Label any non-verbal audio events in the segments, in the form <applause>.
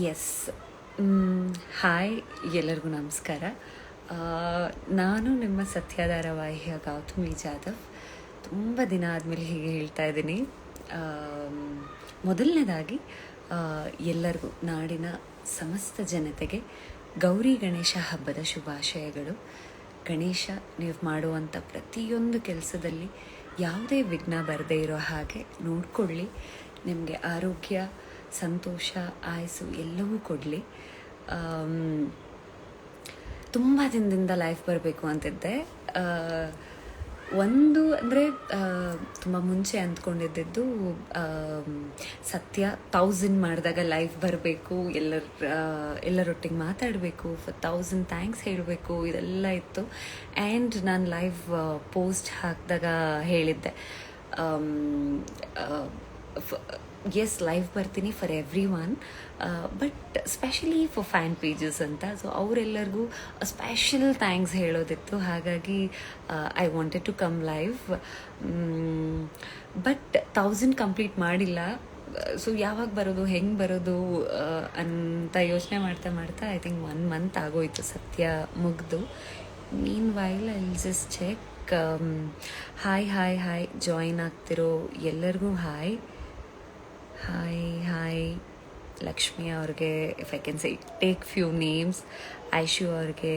Yes hi ಎಲ್ಲರಿಗೂ ನಮಸ್ಕಾರ. ನಾನು ನಿಮ್ಮ ಸತ್ಯಾಧಾರ ವಾಹಿಯ ಗೌತಮಿ ಜಾಧವ್. ತುಂಬ ದಿನ ಆದಮೇಲೆ ಹೀಗೆ ಹೇಳ್ತಾ ಇದ್ದೀನಿ. ಮೊದಲನೇದಾಗಿ ಎಲ್ಲರಿಗೂ ನಾಡಿನ ಸಮಸ್ತ ಜನತೆಗೆ ಗೌರಿ ಗಣೇಶ ಹಬ್ಬದ ಶುಭಾಶಯಗಳು. ಗಣೇಶ ನೀವು ಮಾಡುವಂಥ ಪ್ರತಿಯೊಂದು ಕೆಲಸದಲ್ಲಿ ಯಾವುದೇ ವಿಘ್ನ ಬರದೇ ಇರೋ ಹಾಗೆ ನೋಡಿಕೊಳ್ಳಿ. ನಿಮಗೆ ಆರೋಗ್ಯ ಸಂತೋಷ, ಆಯಸ್ಸು ಎಲ್ಲವೂ ಕೊಡಲಿ. ತುಂಬ ದಿನದಿಂದ ಲೈಫ್ ಬರಬೇಕು ಅಂತಿದ್ದೆ. ಒಂದು ಅಂದರೆ ತುಂಬ ಮುಂಚೆ ಅಂದ್ಕೊಂಡಿದ್ದು ಸತ್ಯ ತೌಸಂಡ್ ಮಾಡಿದಾಗ ಲೈಫ್ ಬರಬೇಕು, ಎಲ್ಲರ ಎಲ್ಲರೊಟ್ಟಿಗೆ ಮಾತಾಡಬೇಕು ತೌಸಂಡ್ ಥ್ಯಾಂಕ್ಸ್ ಹೇಳಬೇಕು, ಇದೆಲ್ಲ ಇತ್ತು. ಆ್ಯಂಡ್ ನಾನು ಲೈವ್ ಪೋಸ್ಟ್ ಹಾಕಿದಾಗ ಹೇಳಿದ್ದೆ. ಎಸ್ ಲೈವ್ ಬರ್ತೀನಿ for everyone but specially for fan pages ಅಂತ. ಸೊ ಅವರೆಲ್ಲರಿಗೂ ಸ್ಪೆಷಲ್ ಥ್ಯಾಂಕ್ಸ್ ಹೇಳೋದಿತ್ತು. ಹಾಗಾಗಿ I wanted to come live but thousand complete ಮಾಡಿಲ್ಲ. ಸೊ ಯಾವಾಗ ಬರೋದು ಹೆಂಗೆ ಬರೋದು ಆ, ಅಂತ ಯೋಚನೆ ಮಾಡ್ತಾ ಮಾಡ್ತಾ ಐ ಥಿಂಕ್ ಒನ್ ಮಂತ್ ಆಗೋಯ್ತು ಸತ್ಯ ಮುಗ್ದು. Meanwhile I just check hi hi hi join ಆಗ್ತಿರೋ ಎಲ್ಲರಿಗೂ ಹಾಯ್ ಹಾಯ್ ಹಾಯ್ ಲಕ್ಷ್ಮಿ ಅವ್ರಿಗೆ if I can say take few names Aishu ಅವ್ರಿಗೆ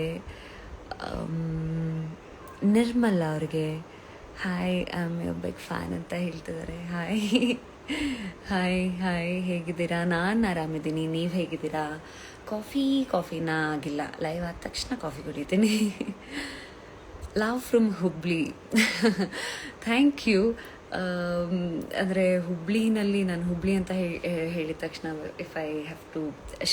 ನಿರ್ಮಲ್ ಅವ್ರಿಗೆ. Hi I am you big fan ಅಂತ ಹೇಳ್ತಿದ್ದಾರೆ ಹಾಯ್ ಹಾಯ್ <laughs> ಹಾಯ್ ಹೇಗಿದ್ದೀರಾ? ನಾನು ಆರಾಮಿದ್ದೀನಿ. ನೀವು ಹೇಗಿದ್ದೀರಾ? ಕಾಫಿ ಕಾಫಿನ ಆಗಿಲ್ಲ. ಲೈವ್ ಆದ ತಕ್ಷಣ ಕಾಫಿ ಕುಡಿತೀನಿ. Love from Hubli thank you ಅಂದರೆ ಹುಬ್ಳಿನಲ್ಲಿ ನಾನು ಹುಬ್ಳಿ ಅಂತ ಹೇಳಿದ ತಕ್ಷಣ if I have to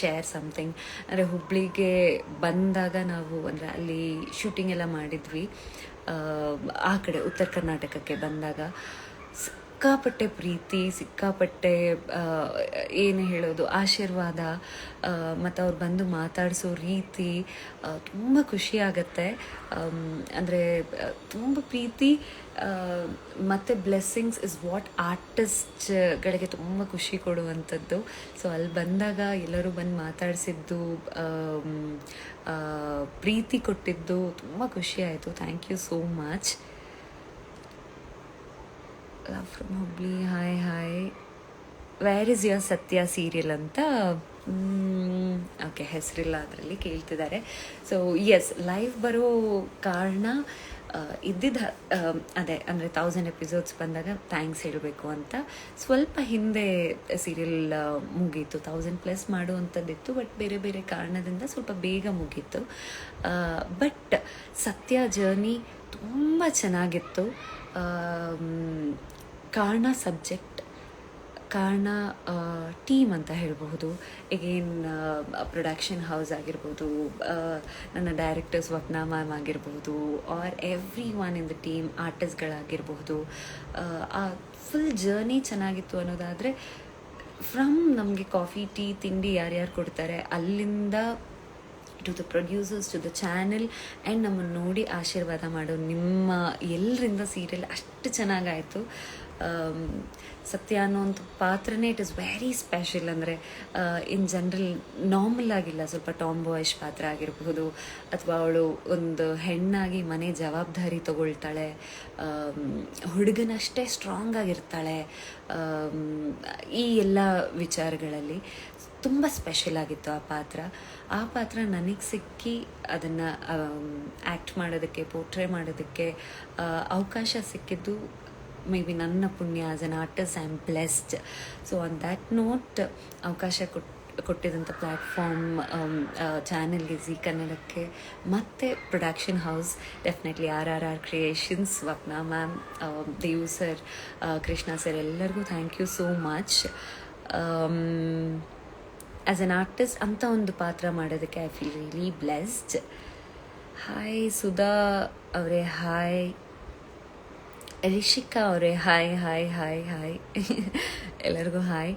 share something ಅಂದರೆ ಹುಬ್ಳಿಗೆ ಬಂದಾಗ ನಾವು ಅಂದರೆ ಅಲ್ಲಿ ಶೂಟಿಂಗ್ ಎಲ್ಲ ಮಾಡಿದ್ವಿ. ಆ ಕಡೆ ಉತ್ತರ ಕರ್ನಾಟಕಕ್ಕೆ ಬಂದಾಗ. ಸಿಕ್ಕಾಪಟ್ಟೆ ಪ್ರೀತಿ, ಸಿಕ್ಕಾಪಟ್ಟೆ ಏನು ಹೇಳೋದು, ಆಶೀರ್ವಾದ ಮತ್ತು ಅವ್ರು ಬಂದು ಮಾತಾಡಿಸೋ ರೀತಿ ತುಂಬ ಖುಷಿ ಆಗತ್ತೆ. ಅಂದರೆ ತುಂಬ ಪ್ರೀತಿ ಮತ್ತು ಬ್ಲೆಸ್ಸಿಂಗ್ಸ್ ಇಸ್ ವಾಟ್ ಆರ್ಟಿಸ್ಟ್ಗಳಿಗೆ ತುಂಬ ಖುಷಿ ಕೊಡುವಂಥದ್ದು. ಸೊ ಅಲ್ಲಿ ಬಂದಾಗ ಎಲ್ಲರೂ ಬಂದು ಮಾತಾಡಿಸಿದ್ದು ಪ್ರೀತಿ ಕೊಟ್ಟಿದ್ದು, ತುಂಬ ಖುಷಿ ಆಯಿತು. Thank you so much love from Hubli, hi hi. Where is your Sathya serial ಅಂತ? ಓಕೆ ಹೆಸರಿಲ್ಲ ಅದರಲ್ಲಿ ಕೇಳ್ತಿದ್ದಾರೆ. ಸೊ ಎಸ್ ಲೈವ್ ಬರೋ ಕಾರಣ ಇದ್ದಿದ್ದ ಅದೇ, ಅಂದರೆ ತೌಸಂಡ್ ಎಪಿಸೋಡ್ಸ್ ಬಂದಾಗ ಥ್ಯಾಂಕ್ಸ್ ಹೇಳಬೇಕು ಅಂತ. ಸ್ವಲ್ಪ ಹಿಂದೆ ಸೀರಿಯಲ್ ಮುಗೀತು. ತೌಸಂಡ್ ಪ್ಲಸ್ ಮಾಡುವಂಥದ್ದಿತ್ತು ಬಟ್ ಬೇರೆ ಬೇರೆ ಕಾರಣದಿಂದ ಸ್ವಲ್ಪ ಬೇಗ ಮುಗೀತು. ಬಟ್ ಸತ್ಯ ಜರ್ನಿ ತುಂಬ ಚೆನ್ನಾಗಿತ್ತು. ಕಾರಣ ಸಬ್ಜೆಕ್ಟ್, ಕಾರಣ ಟೀಮ್ ಅಂತ ಹೇಳಬಹುದು. ಎಗೇನ್ ಪ್ರೊಡಕ್ಷನ್ ಹೌಸ್ ಆಗಿರ್ಬೋದು ನನ್ನ ಡೈರೆಕ್ಟರ್ಸ್ ಸ್ವಪ್ನ ಮ್ಯಾಮ್ ಆಗಿರ್ಬೋದು are everyone in the team ಆರ್ಟಿಸ್ಟ್ಗಳಾಗಿರ್ಬಹುದು ಆ ಫುಲ್ ಜರ್ನಿ ಚೆನ್ನಾಗಿತ್ತು ಅನ್ನೋದಾದರೆ ಫ್ರಮ್ ನಮಗೆ ಕಾಫಿ ಟೀ ತಿಂಡಿ ಯಾರ್ಯಾರು ಕೊಡ್ತಾರೆ, ಅಲ್ಲಿಂದ to the producers to the channel and ನಮ್ಮನ್ನು ನೋಡಿ ಆಶೀರ್ವಾದ ಮಾಡೋ ನಿಮ್ಮ ಎಲ್ಲರಿಂದ ಸೀರಿಯಲ್ ಅಷ್ಟು ಚೆನ್ನಾಗಾಯಿತು. ಸತ್ಯ ಅನ್ನೋ ಒಂದು ಪಾತ್ರನೇ ಇಟ್ ಇಸ್ ವೆರಿ ಸ್ಪೆಷಲ್ ಅಂದರೆ ಇನ್ ಜನರಲ್ ನಾರ್ಮಲ್ ಆಗಿಲ್ಲ. ಸ್ವಲ್ಪ ಟಾಮ್ ಬಾಯ್ಸ್ ಪಾತ್ರ ಆಗಿರಬಹುದು ಅಥವಾ ಅವಳು ಒಂದು ಹೆಣ್ಣಾಗಿ ಮನೆ ಜವಾಬ್ದಾರಿ ತಗೊಳ್ತಾಳೆ ಹುಡುಗನಷ್ಟೇ ಸ್ಟ್ರಾಂಗ್ ಆಗಿರ್ತಾಳೆ ಆಮ್, ಈ ಎಲ್ಲ ವಿಚಾರಗಳಲ್ಲಿ ತುಂಬ ಸ್ಪೆಷಲ್ ಆಗಿತ್ತು ಆ ಪಾತ್ರ. ಆ ಪಾತ್ರ ನನಗೆ ಸಿಕ್ಕಿ ಅದನ್ನು ಆ್ಯಕ್ಟ್ ಮಾಡೋದಕ್ಕೆ ಪೋರ್ಟ್ರೇ ಮಾಡೋದಕ್ಕೆ ಅವಕಾಶ ಸಿಕ್ಕಿದ್ದು ಮೇ ಬಿ ನನ್ನ ಪುಣ್ಯ as an artist I am blessed so on that note ಅವಕಾಶ ಕೊಟ್ಟು ಕೊಟ್ಟಿದಂಥ ಪ್ಲ್ಯಾಟ್ಫಾರ್ಮ್ ಚಾನೆಲ್ಗೆ ಜಿ ಕನ್ನಡಕ್ಕೆ ಮತ್ತು production house definitely R R R creations Swapna ma'am Dev sir Krishna sir ಎಲ್ಲರಿಗೂ thank you so much as an artist ಅಂತ ಒಂದು ಪಾತ್ರ ಮಾಡೋದಕ್ಕೆ I feel really blessed hi Sudha ಅವರೇ ಹಾಯ್ ರಿಷಿಕಾ ಅವರೇ, ಹಾಯ್ ಹಾಯ್ ಹಾಯ್ ಹಾಯ್. ಎಲ್ಲರಿಗೂ hi.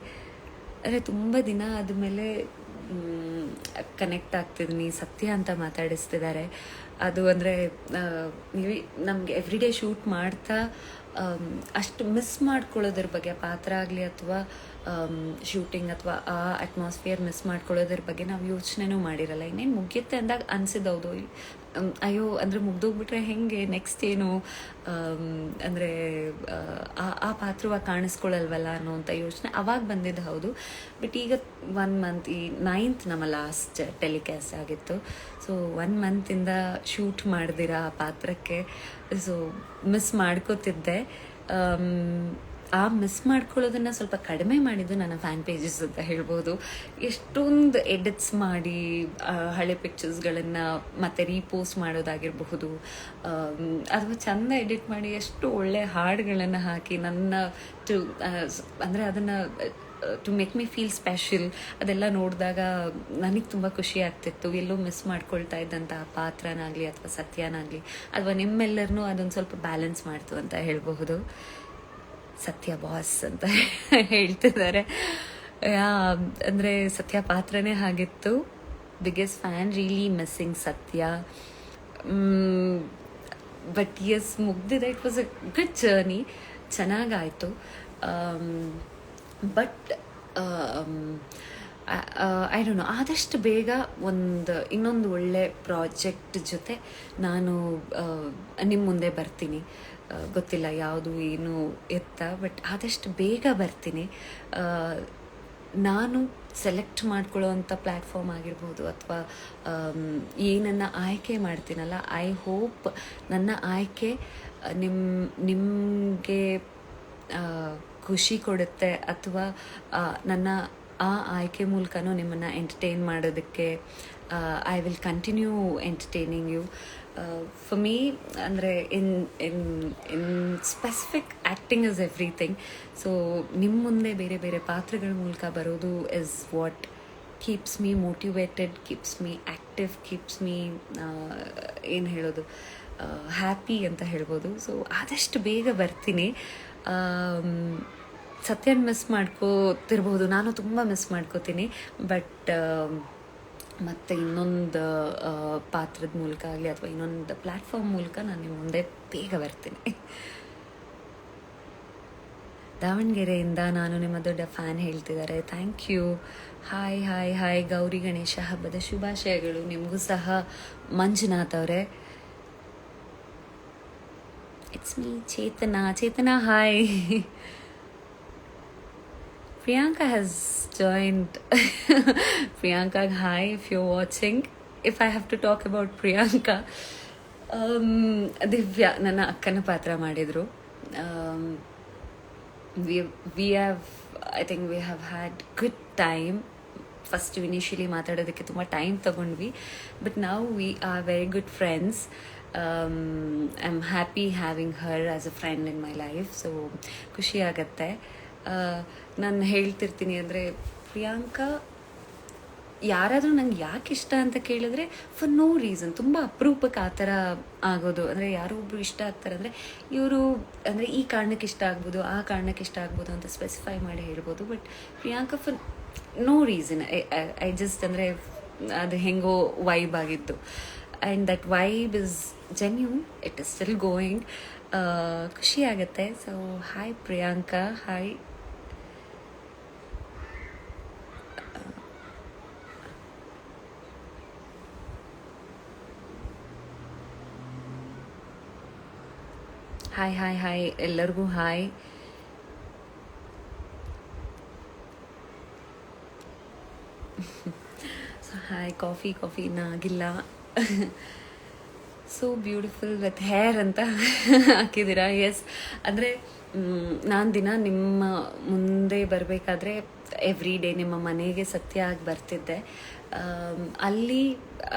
ಅಂದರೆ ತುಂಬ ದಿನ ಆದಮೇಲೆ ಕನೆಕ್ಟ್ ಆಗ್ತಿದ್ದೀನಿ ಸತ್ಯ ಅಂತ ಮಾತಾಡಿಸ್ತಿದ್ದಾರೆ ಅದು ಅಂದರೆ ನಮಗೆ ಎವ್ರಿಡೇ ಶೂಟ್ ಮಾಡ್ತಾ ಅಷ್ಟು ಮಿಸ್ ಮಾಡ್ಕೊಳ್ಳೋದ್ರ ಬಗ್ಗೆ ಪಾತ್ರ ಆಗಲಿ ಅಥವಾ ಶೂಟಿಂಗ್ ಅಥವಾ ಆ ಅಟ್ಮಾಸ್ಫಿಯರ್ ಮಿಸ್ ಮಾಡ್ಕೊಳ್ಳೋದ್ರ ಬಗ್ಗೆ ನಾವು ಯೋಚನೆನೂ ಮಾಡಿರಲ್ಲ. ಇನ್ನೇನು ಮುಗಿಯುತ್ತೆ ಅಂದಾಗ ಅನಿಸಿದೌದು. ಅಯ್ಯೋ, ಅಂದರೆ ಮುಗ್ದೋಗ್ಬಿಟ್ರೆ ಹೆಂಗೆ? ನೆಕ್ಸ್ಟ್ ಏನು? ಅಂದರೆ ಆ ಆ ಪಾತ್ರವಾಗಿ ಕಾಣಿಸ್ಕೊಳ್ಳಲ್ವಲ್ಲ ಅನ್ನೋಂಥ ಯೋಚನೆ ಅವಾಗ ಬಂದಿದ್ದು ಹೌದು. ಬಟ್ ಈಗ ಒನ್ ಮಂತ್ ಈ ನೈನ್ತ್ ನಮ್ಮ ಲಾಸ್ಟ್ ಟೆಲಿಕಾಸ್ಟ್ ಆಗಿತ್ತು. ಸೊ ಒನ್ ಮಂತಿಂದ ಶೂಟ್ ಮಾಡ್ದಿರ ಆ ಪಾತ್ರಕ್ಕೆ. ಸೊ ಮಿಸ್ ಮಾಡ್ಕೋತಿದ್ದೆ. ಆ ಮಿಸ್ ಮಾಡ್ಕೊಳ್ಳೋದನ್ನ ಸ್ವಲ್ಪ ಕಡಿಮೆ ಮಾಡಿದ್ದು ನನ್ನ ಫ್ಯಾನ್ ಪೇಜಸ್ ಅಂತ ಹೇಳ್ಬೋದು. ಎಷ್ಟೊಂದು ಎಡಿಟ್ಸ್ ಮಾಡಿ ಹಳೆ ಪಿಕ್ಚರ್ಸ್ಗಳನ್ನು ಮತ್ತೆ ರೀಪೋಸ್ಟ್ ಮಾಡೋದಾಗಿರಬಹುದು. ಆಮ್, ಅಥವಾ ಚೆಂದ ಎಡಿಟ್ ಮಾಡಿ ಎಷ್ಟು ಒಳ್ಳೆ ಹಾಡುಗಳನ್ನು ಹಾಕಿ ನನ್ನ ಟು ಅಂದರೆ ಅದನ್ನು to make me feel special ಅದೆಲ್ಲ ನೋಡಿದಾಗ ನನಗೆ ತುಂಬ ಖುಷಿ ಆಗ್ತಿತ್ತು. ಎಲ್ಲೂ ಮಿಸ್ ಮಾಡ್ಕೊಳ್ತಾ ಇದ್ದಂತಹ ಪಾತ್ರನಾಗಲಿ ಅಥವಾ ಸತ್ಯನಾಗಲಿ, ಅಥವಾ ನಿಮ್ಮೆಲ್ಲರನ್ನೂ ಅದೊಂದು ಸ್ವಲ್ಪ ಬ್ಯಾಲೆನ್ಸ್ ಮಾಡ್ತು ಅಂತ ಹೇಳಬಹುದು. ಸತ್ಯ ಬಾಸ್ ಅಂತ <laughs> ಹೇಳ್ತಿದ್ದಾರೆ. ಅಂದರೆ ಸತ್ಯ ಪಾತ್ರನೇ ಹಾಗಿತ್ತು. Biggest fan really missing Sathya. But yes ಮುಗ್ದಿದೆ. It was a good journey ಚೆನ್ನಾಗಾಯಿತು. But I Dow know ಆದಷ್ಟು ಬೇಗ ಒಂದು ಇನ್ನೊಂದು ಒಳ್ಳೆ ಪ್ರಾಜೆಕ್ಟ್ ಜೊತೆ ನಾನು ನಿಮ್ಮ ಮುಂದೆ ಬರ್ತೀನಿ. ಆ, ಗೊತ್ತಿಲ್ಲ ಯಾವುದು ಏನು ಎತ್ತ ಬಟ್ ಆದಷ್ಟು ಬೇಗ ಬರ್ತೀನಿ. ಆ, ನಾನು ಸೆಲೆಕ್ಟ್ ಮಾಡ್ಕೊಳ್ಳೋವಂಥ ಪ್ಲ್ಯಾಟ್ಫಾರ್ಮ್ ಆಗಿರ್ಬೋದು ಅಥವಾ ಏನನ್ನು ಆಯ್ಕೆ ಮಾಡ್ತೀನಲ್ಲ ಐ ಹೋಪ್ ನನ್ನ ಆಯ್ಕೆ ನಿಮ್ಮ ನಿಮಗೆ ಖುಷಿ ಕೊಡುತ್ತೆ ಅಥವಾ ನನ್ನ ಆ ಆಯ್ಕೆ ಮೂಲಕನೂ ನಿಮ್ಮನ್ನು ಎಂಟರ್ಟೈನ್ ಮಾಡೋದಕ್ಕೆ I will continue entertaining you for me ಅಂದರೆ in in in specific acting is everything so ನಿಮ್ಮ ಮುಂದೆ ಬೇರೆ ಬೇರೆ ಪಾತ್ರಗಳ ಮೂಲಕ ಬರೋದು is what keeps me motivated keeps me active keeps me ಏನು ಹೇಳೋದು ಹ್ಯಾಪಿ ಅಂತ ಹೇಳ್ಬೋದು. ಸೊ ಆದಷ್ಟು ಬೇಗ ಬರ್ತೀನಿ. ಸತ್ಯನ ಮಿಸ್ ಮಾಡ್ಕೋತಿರ್ಬೋದು. ನಾನು ತುಂಬ ಮಿಸ್ ಮಾಡ್ಕೋತೀನಿ. ಬಟ್ ಮತ್ತು ಇನ್ನೊಂದು ಪಾತ್ರದ ಮೂಲಕ ಆಗಲಿ ಅಥವಾ ಇನ್ನೊಂದು ಪ್ಲ್ಯಾಟ್ಫಾರ್ಮ್ ಮೂಲಕ ನಾನು ನಿಮ್ಮ ಮುಂದೆ ಬೇಗ ಬರ್ತೀನಿ. ದಾವಣಗೆರೆಯಿಂದ ನಾನು ನಿಮ್ಮ ದೊಡ್ಡ ಫ್ಯಾನ್ ಹೇಳ್ತಿದ್ದಾರೆ. Thank you hi hi hi Gauri Ganesha ಹಬ್ಬದ ಶುಭಾಶಯಗಳು. ನಿಮಗೂ ಸಹ ಮಂಜುನಾಥ್ ಅವರೇ. It's me Chetana Chetana hi Priyanka has joined <laughs> Priyanka, hi if you're watching if I have to talk about Priyanka, um, Divya ನನ್ನ ಅಕ್ಕನ ಪಾತ್ರ ಮಾಡಿದರು. We have I think we have had good time first initially ಮಾತಾಡೋದಕ್ಕೆ ತುಂಬ time ತಗೊಂಡ್ವಿ. But ನಾವು we are very good friends I am happy having her as a friend in my life so ಖುಷಿ ಆಗುತ್ತೆ. ನಾನು ಹೇಳ್ತಿರ್ತೀನಿ ಅಂದರೆ, ಪ್ರಿಯಾಂಕಾ, ಯಾರಾದರೂ ನಂಗೆ ಯಾಕೆ ಇಷ್ಟ ಅಂತ ಕೇಳಿದ್ರೆ ಫಾರ್ ನೋ ರೀಸನ್ ತುಂಬ ಅಪರೂಪಕ್ಕೆ ಆ ಥರ ಆಗೋದು. ಅಂದರೆ ಯಾರೋ ಒಬ್ರು ಇಷ್ಟ ಆಗ್ತಾರೆ ಅಂದರೆ, ಇವರು ಅಂದರೆ ಈ ಕಾರಣಕ್ಕೆ ಇಷ್ಟ ಆಗ್ಬೋದು, ಆ ಕಾರಣಕ್ಕೆ ಇಷ್ಟ ಆಗ್ಬೋದು ಅಂತ ಸ್ಪೆಸಿಫೈ ಮಾಡಿ ಹೇಳ್ಬೋದು. But Priyanka for no reason I just ಅಂದರೆ ಅದು ಹೆಂಗೋ ವೈಬ್ ಆಗಿತ್ತು. And that vibe is genuine it is still going ಖುಷಿ ಆಗುತ್ತೆ. So hi Priyanka hi hi hi hi ಎಲ್ಲರಿಗೂ hi so hi coffee coffee ಆಗಿಲ್ಲ ಸೋ ಬ್ಯೂಟಿಫುಲ್ ವಿತ್ ಹೇರ್ ಅಂತ ಹಾಕಿದ್ದೀರಾ? ಎಸ್ ಅಂದರೆ ನಾನು ದಿನ ನಿಮ್ಮ ಮುಂದೆ ಬರಬೇಕಾದ್ರೆ ಎವ್ರಿ ಡೇ ನಿಮ್ಮ ಮನೆಗೆ ಸತ್ಯ ಆಗಿ ಬರ್ತಿದ್ದೆ. ಅಲ್ಲಿ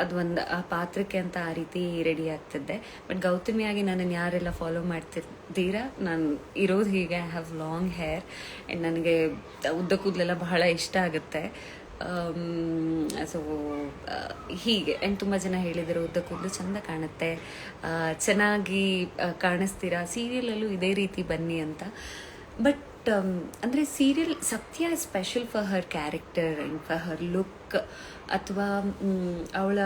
ಅದು ಒಂದು, ಆ ಪಾತ್ರಕ್ಕೆ ಅಂತ ಆ ರೀತಿ ರೆಡಿ ಆಗ್ತಿದ್ದೆ. ಬಟ್ ಗೌತಮಿಯಾಗಿ ನನ್ನನ್ನು ಯಾರೆಲ್ಲ ಫಾಲೋ ಮಾಡ್ತಿದ್ದೀರಾ? ನಾನು ಇರೋದು ಹೀಗೆ I have long hair and ನನಗೆ ಉದ್ದ ಕೂದಲೆಲ್ಲ ಬಹಳ ಇಷ್ಟ ಆಗುತ್ತೆ. ಸೊ ಹೀಗೆ ಆ್ಯಂಡ್ ತುಂಬ ಜನ ಹೇಳಿದರು ಉದ್ದ ಕೂದಲು ಚೆಂದ ಕಾಣುತ್ತೆ. ಚೆನ್ನಾಗಿ ಕಾಣಿಸ್ತೀರಾ? ಸೀರಿಯಲಲ್ಲೂ ಇದೇ ರೀತಿ ಬನ್ನಿ ಅಂತ. ಬಟ್ ಅಂದರೆ serial Sathya special for her character and for her look ಅಥವಾ ಅವಳ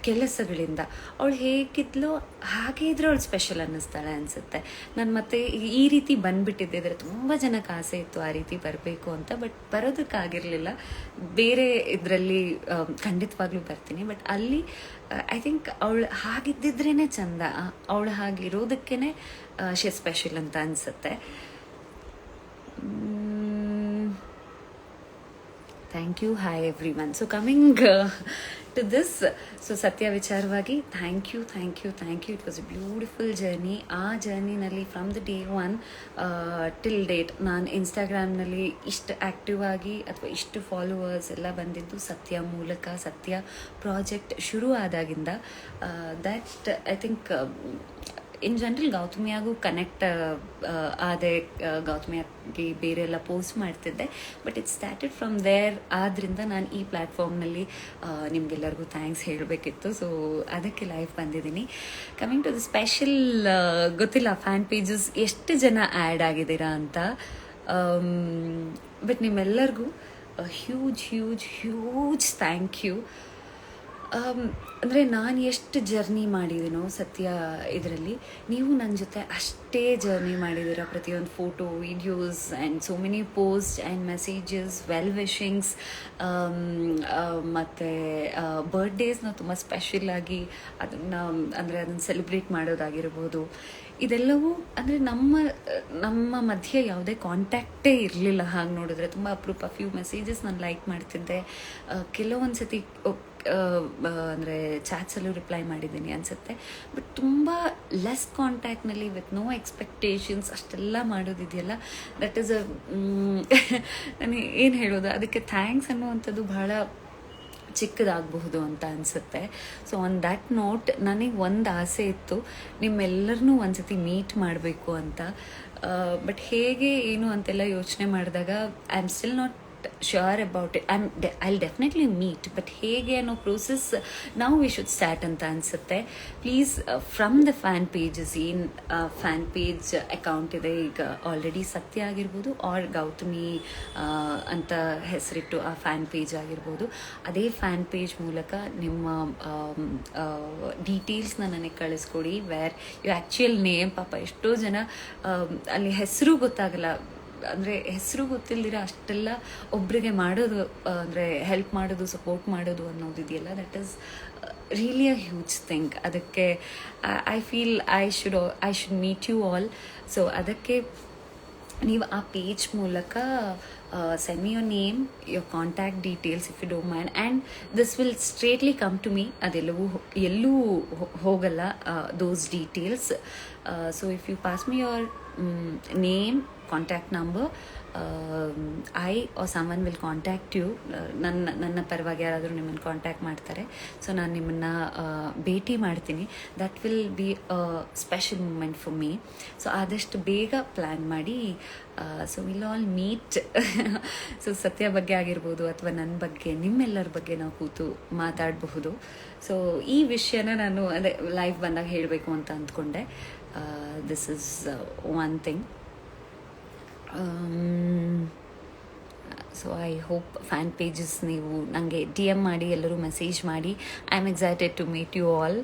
ಕೆಲಸಗಳಿಂದ. ಅವಳು ಹೇಗಿದ್ಲೋ ಹಾಗೆ ಇದ್ರೆ ಅವಳು ಸ್ಪೆಷಲ್ ಅನ್ನಿಸ್ತಾಳೆ ಅನಿಸುತ್ತೆ. ನಾನು ಮತ್ತೆ ಈ- ಈ ರೀತಿ ಬಂದುಬಿಟ್ಟಿದ್ದಿದ್ರೆ ತುಂಬ ಜನಕ್ಕೆ ಆಸೆ ಇತ್ತು ಆ ರೀತಿ ಬರಬೇಕು ಅಂತ, ಬಟ್ ಬರೋದಕ್ಕಾಗಿರಲಿಲ್ಲ. ಬೇರೆ ಇದರಲ್ಲಿ ಖಂಡಿತವಾಗ್ಲೂ ಬರ್ತೀನಿ. ಬಟ್ ಅಲ್ಲಿ ಐ ಥಿಂಕ್ ಅವಳು ಹಾಗಿದ್ದಿದ್ರೇ ಚಂದ. ಅವಳು ಹಾಗಿರೋದಕ್ಕೇ ಶೆ ಸ್ಪೆಷಲ್ ಅಂತ ಅನಿಸುತ್ತೆ. Thank you hi everyone so coming to this so Sathya ವಿಚಾರವಾಗಿ thank you thank you thank you it was a beautiful journey ಆ ಜರ್ನಿನಲ್ಲಿ from the day one till date ನಾನು ಇನ್ಸ್ಟಾಗ್ರಾಮ್ನಲ್ಲಿ ಇಷ್ಟು ಆ್ಯಕ್ಟಿವ್ ಆಗಿ ಅಥವಾ ಇಷ್ಟು ಫಾಲೋವರ್ಸ್ ಎಲ್ಲ ಬಂದಿದ್ದು ಸತ್ಯ ಮೂಲಕ ಸತ್ಯ ಪ್ರಾಜೆಕ್ಟ್ ಶುರು ಆದಾಗಿಂದ that I think in general ಗೌತಮಿಯಾಗೂ connect ಆದೆ ಗೌತಮಿಯಾಗಿ ಬೇರೆ ಎಲ್ಲ ಪೋಸ್ಟ್ ಮಾಡ್ತಿದ್ದೆ. But it started from there ಆದ್ರಿಂದ ನಾನು ಈ ಪ್ಲ್ಯಾಟ್ಫಾರ್ಮ್ನಲ್ಲಿ ನಿಮಗೆಲ್ಲರಿಗೂ ಥ್ಯಾಂಕ್ಸ್ ಹೇಳಬೇಕಿತ್ತು. ಸೊ ಅದಕ್ಕೆ ಲೈವ್ ಬಂದಿದ್ದೀನಿ. ಕಮಿಂಗ್ ಟು ದ ಸ್ಪೆಷಲ್ ಗೊತ್ತಿಲ್ಲ ಫ್ಯಾನ್ ಪೇಜಸ್ ಎಷ್ಟು ಜನ ಆ್ಯಡ್ ಆಗಿದ್ದೀರಾ ಅಂತ. ಬಟ್ ನಿಮ್ಮೆಲ್ಲರಿಗೂ huge huge huge thank you ಅಂದರೆ ನಾನು ಎಷ್ಟು ಜರ್ನಿ ಮಾಡಿದ್ದೀನೋ ಸತ್ಯ ಇದರಲ್ಲಿ, ನೀವು ನನ್ನ ಜೊತೆ ಅಷ್ಟೇ ಜರ್ನಿ ಮಾಡಿದ್ದೀರ ಪ್ರತಿಯೊಂದು photo videos and so many post and messages well wishings ಮತ್ತು ಬರ್ಡೇಸ್ನ ತುಂಬ ಸ್ಪೆಷಲ್ ಆಗಿ ಅದನ್ನು, ಅಂದರೆ ಅದನ್ನು ಸೆಲೆಬ್ರೇಟ್ ಮಾಡೋದಾಗಿರ್ಬೋದು. ಇದೆಲ್ಲವೂ, ಅಂದರೆ ನಮ್ಮ ನಮ್ಮ ಮಧ್ಯೆ ಯಾವುದೇ ಕಾಂಟ್ಯಾಕ್ಟೇ ಇರಲಿಲ್ಲ. ಹಾಗೆ ನೋಡಿದ್ರೆ ತುಂಬ ಅಪ್ರೂಪ ಫ್ಯೂ ಮೆಸೇಜಸ್ ನಾನು ಲೈಕ್ ಮಾಡ್ತಿದ್ದೆ. ಕೆಲವೊಂದು ಸತಿ ಅಂದರೆ ಚಾಟ್ಸಲ್ಲೂ ರಿಪ್ಲೈ ಮಾಡಿದ್ದೀನಿ ಅನಿಸುತ್ತೆ. ಬಟ್ ತುಂಬ ಲೆಸ್ ಕಾಂಟ್ಯಾಕ್ಟ್ನಲ್ಲಿ ವಿತ್ ನೋ ಎಕ್ಸ್ಪೆಕ್ಟೇಷನ್ಸ್ ಅಷ್ಟೆಲ್ಲ ಮಾಡೋದಿದೆಯಲ್ಲ? ದಟ್ ಈಸ್ <laughs> ಅ ನಾನು ಏನು ಹೇಳೋದು? ಅದಕ್ಕೆ ಥ್ಯಾಂಕ್ಸ್ ಅನ್ನುವಂಥದ್ದು ಬಹಳ ಚಿಕ್ಕದಾಗಬಹುದು ಅಂತ ಅನಿಸುತ್ತೆ. ಸೊ ಆನ್ ದ್ಯಾಟ್ ನೋಟ್ ನನಗೆ ಒಂದು ಆಸೆ ಇತ್ತು. ನಿಮ್ಮೆಲ್ಲರನ್ನೂ ಒಂದ್ಸತಿ ಮೀಟ್ ಮಾಡಬೇಕು ಅಂತ. ಬಟ್ ಹೇಗೆ, ಏನು ಅಂತೆಲ್ಲ ಯೋಚನೆ ಮಾಡಿದಾಗ I am still not sure about it I I definitely meet but ಹೇಗೆ ಅನ್ನೋ ಪ್ರೋಸೆಸ್ ನಾವು ವಿ ಶುಡ್ ಸ್ಟಾರ್ಟ್ ಅಂತ ಅನಿಸುತ್ತೆ. Please from the fan pages ಏನು ಫ್ಯಾನ್ ಪೇಜ್ ಅಕೌಂಟ್ ಇದೆ ಈಗ ಆಲ್ರೆಡಿ ಸತ್ಯ ಆಗಿರ್ಬೋದು ಆರ್ ಗೌತಮಿ ಆ, ಅಂತ ಹೆಸರಿಟ್ಟು ಆ ಫ್ಯಾನ್ ಪೇಜ್ ಆಗಿರ್ಬೋದು. ಅದೇ ಫ್ಯಾನ್ ಪೇಜ್ ಮೂಲಕ ನಿಮ್ಮ ಡೀಟೇಲ್ಸ್ನ ನನಗೆ ಕಳಿಸ್ಕೊಡಿ ವೇರ್ ಯು ಆ್ಯಕ್ಚುಯಲ್ ನೇಮ್ ಪಾಪ ಎಷ್ಟೋ ಜನ ಆಮ್, ಅಲ್ಲಿ ಹೆಸರು ಗೊತ್ತಾಗಲ್ಲ. ಅಂದರೆ ಹೆಸರು ಗೊತ್ತಿಲ್ದಿರ ಅಷ್ಟೆಲ್ಲ ಒಬ್ರಿಗೆ ಮಾಡೋದು ಅಂದರೆ ಹೆಲ್ಪ್ ಮಾಡೋದು ಸಪೋರ್ಟ್ ಮಾಡೋದು ಅನ್ನೋದಿದೆಯಲ್ಲ that is really a huge thing ಅದಕ್ಕೆ I feel I should I should meet you all so ಅದಕ್ಕೆ ನೀವು ಆ ಪೇಜ್ ಮೂಲಕ send me your name your contact details if you do mind and this will straightly come to me ಅದೆಲ್ಲವೂ ಎಲ್ಲೂ ಹೋಗಲ್ಲ those details so if you pass me your name contact number I or someone will contact you ನನ್ನ ನನ್ನ ಪರವಾಗಿ ಯಾರಾದರೂ ನಿಮ್ಮನ್ನು contact ಮಾಡ್ತಾರೆ. So ನಾನು ನಿಮ್ಮನ್ನು ಭೇಟಿ ಮಾಡ್ತೀನಿ. That will be a special moment for me so ಆದಷ್ಟು ಬೇಗ ಪ್ಲ್ಯಾನ್ ಮಾಡಿ so will all meet so Sathya ಬಗ್ಗೆ ಆಗಿರ್ಬೋದು ಅಥವಾ ನನ್ನ ಬಗ್ಗೆ, ನಿಮ್ಮೆಲ್ಲರ ಬಗ್ಗೆ ನಾವು ಕೂತು ಮಾತಾಡಬಹುದು. ಸೊ ಈ ವಿಷಯನ ನಾನು ಅದೇ ಲೈಫ್ ಬಂದಾಗ ಹೇಳಬೇಕು ಅಂತ ಅಂದ್ಕೊಂಡೆ. This is one thing so I hope fan pages ನೀವು ನನಗೆ ಡಿ ಎಂ ಮಾಡಿ, ಎಲ್ಲರೂ ಮೆಸೇಜ್ ಮಾಡಿ. I am excited to meet you all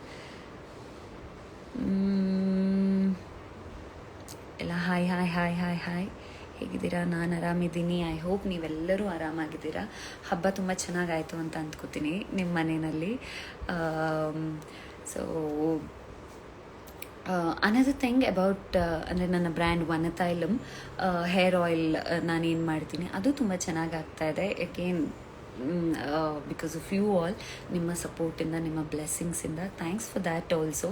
ಎಲ್ಲ hi hi hi hi hi ಹೇಗಿದ್ದೀರಾ? ನಾನು ಆರಾಮಿದ್ದೀನಿ. ಐ ಹೋಪ್ ನೀವೆಲ್ಲರೂ ಆರಾಮಾಗಿದ್ದೀರಾ. ಹಬ್ಬ ತುಂಬ ಚೆನ್ನಾಗಾಯಿತು ಅಂತ ಅಂದ್ಕೋತೀನಿ ನಿಮ್ಮ ಮನೆಯಲ್ಲಿ. ಸೊ ಅನದರ್ ಥಿಂಗ್ ಅಬೌಟ್ ಅಂದರೆ ನನ್ನ ಬ್ರ್ಯಾಂಡ್ ವನತೈಲಮ್ ಹೇರ್ ಆಯಿಲ್ ನಾನೇನು ಮಾಡ್ತೀನಿ, ಅದು ತುಂಬ ಚೆನ್ನಾಗಿ ಆಗ್ತಾ ಇದೆ. Again because of you all ನಿಮ್ಮ ಸಪೋರ್ಟಿಂದ ನಿಮ್ಮ ಬ್ಲೆಸ್ಸಿಂಗ್ಸಿಂದ ಥ್ಯಾಂಕ್ಸ್ ಫಾರ್ ದ್ಯಾಟ್ ಆಲ್ಸೋ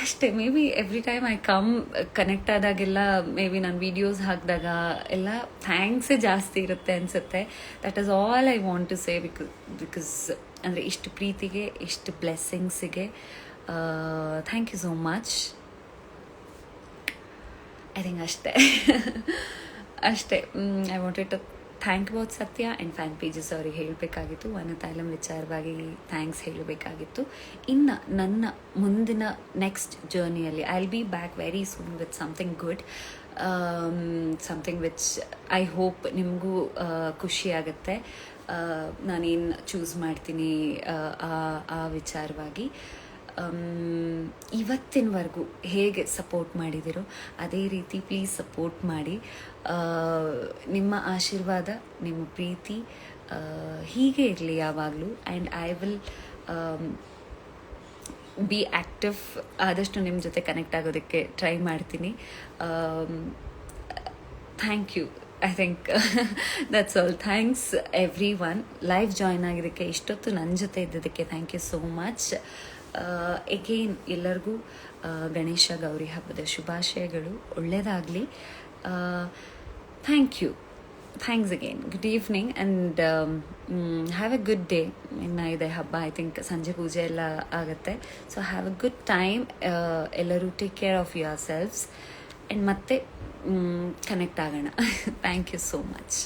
ಅಷ್ಟೇ maybe every time I come connect ಆದಾಗೆಲ್ಲ ಮೇ ಬಿ ನಾನು ವೀಡಿಯೋಸ್ ಹಾಕಿದಾಗ, ಎಲ್ಲ ಥ್ಯಾಂಕ್ಸೇ ಜಾಸ್ತಿ ಇರುತ್ತೆ ಅನಿಸುತ್ತೆ. That is all I want to say because because ಅಂದರೆ ಇಷ್ಟು ಪ್ರೀತಿಗೆ, ಇಷ್ಟು ಬ್ಲೆಸ್ಸಿಂಗ್ಸಿಗೆ thank you so much I think ಅಷ್ಟೇ. <laughs> ಅಷ್ಟೇ. I wanted to thank about Satya and fan pages ಅವ್ರಿಗೆ ಹೇಳಬೇಕಾಗಿತ್ತು. ವನತಾಲಂ ವಿಚಾರವಾಗಿ ಥ್ಯಾಂಕ್ಸ್ ಹೇಳಬೇಕಾಗಿತ್ತು. ಇನ್ನು ನನ್ನ ಮುಂದಿನ next ಜರ್ನಿಯಲ್ಲಿ I will be back very soon with something good something which I hope ನಿಮಗೂ ಖುಷಿ ಆಗುತ್ತೆ. ನಾನೇನು ಚೂಸ್ ಮಾಡ್ತೀನಿ ಆ, ಆ ವಿಚಾರವಾಗಿ ಇವತ್ತಿನವರೆಗೂ ಹೇಗೆ ಸಪೋರ್ಟ್ ಮಾಡಿದಿರೋ ಅದೇ ರೀತಿ ಪ್ಲೀಸ್ ಸಪೋರ್ಟ್ ಮಾಡಿ ನಿಮ್ಮ ಆಶೀರ್ವಾದ ನಿಮ್ಮ ಪ್ರೀತಿ ಹೀಗೆ ಇರಲಿ ಯಾವಾಗಲೂ and I will be active ಆದಷ್ಟು ನಿಮ್ಮ ಜೊತೆ ಕನೆಕ್ಟ್ ಆಗೋದಕ್ಕೆ ಟ್ರೈ ಮಾಡ್ತೀನಿ. Thank you I think that's all thanks everyone live join ಆಗಿದ್ದಕ್ಕೆ ಇಷ್ಟೊತ್ತು ನನ್ನ ಜೊತೆ ಇದ್ದಿದ್ದಕ್ಕೆ thank you so much again ಎಲ್ಲರಿಗೂ ಗಣೇಶ ಗೌರಿ ಹಬ್ಬದ ಶುಭಾಶಯಗಳು. ಒಳ್ಳೆಯದಾಗಲಿ thank you thanks again good evening and have a good day ಇನ್ನು ಇದೆ ಹಬ್ಬ. ಐ ಥಿಂಕ್ ಸಂಜೆ ಪೂಜೆ ಎಲ್ಲ ಆಗುತ್ತೆ. So have a good time ಎಲ್ಲರೂ take care of yourselves and ಮತ್ತೆ ಕನೆಕ್ಟ್ ಆಗೋಣ. Thank you so much